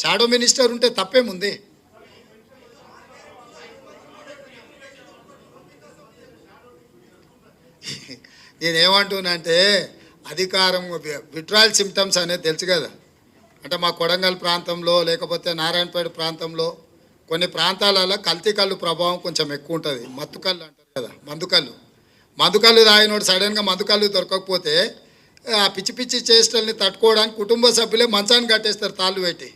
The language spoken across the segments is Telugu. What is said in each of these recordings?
షాడో మినిస్టర్ ఉంటే తప్పేముంది? నేనేమంటున్నానంటే అధికారం విడ్రాయల్ సిమ్టమ్స్ అనేది తెలుసు కదా. అంటే మా కొడంగల్ ప్రాంతంలో లేకపోతే నారాయణపేట ప్రాంతంలో కొన్ని ప్రాంతాలలో కల్తీ కళ్ళు ప్రభావం కొంచెం ఎక్కువ ఉంటుంది. మత్తుకళ్ళు అంటారు కదా మందుకళ్ళు మందుకళ్ళు తాగినోడు సడన్గా మందుకళ్ళు దొరకకపోతే ఆ పిచ్చి పిచ్చి చేష్టల్ని తట్టుకోవడానికి కుటుంబ సభ్యులే మంచాన్ని కట్టేస్తారు తాళ్ళు పెట్టి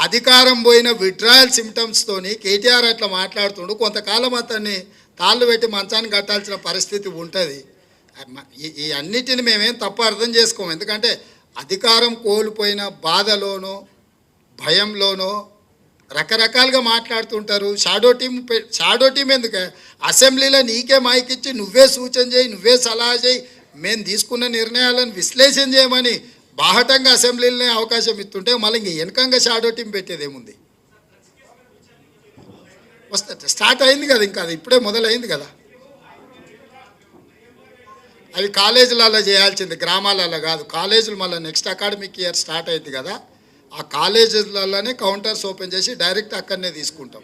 అధికారం పోయిన విడ్రాయల్ సిమ్టమ్స్తోని కేటీఆర్ అట్లా మాట్లాడుతుండు. కొంతకాలం అతన్ని తాళ్ళు పెట్టి మంచాన్ని కట్టాల్సిన పరిస్థితి ఉంటుంది. ఈ- అన్నిటిని మేమేం తప్ప అర్థం చేసుకోము. ఎందుకంటే అధికారం కోల్పోయిన బాధలోనో భయంలోనో రకరకాలుగా మాట్లాడుతుంటారు. షాడో టీం షాడో టీం ఎందుకు? అసెంబ్లీలో నీకే మైకిచ్చి నువ్వే సూచన చేయి నువ్వే సలహా చేయి. మేము తీసుకున్న నిర్ణయాలను విశ్లేషణ చేయమని బాహటంగా అసెంబ్లీలోనే అవకాశం ఇస్తుంటే మళ్ళీ ఇంక వెనకంగా షాడో టీం పెట్టేది ఏముంది? వస్తా స్టార్ట్ అయింది కదా ఇంకా అది. ఇప్పుడే మొదలైంది కదా. అవి కాలేజీలలో చేయాల్సింది గ్రామాలలో కాదు. కాలేజీలు మళ్ళీ నెక్స్ట్ అకాడమిక్ ఇయర్ స్టార్ట్ అయింది కదా. ఆ కాలేజీలలోనే కౌంటర్స్ ఓపెన్ చేసి డైరెక్ట్ అక్కడనే తీసుకుంటాం.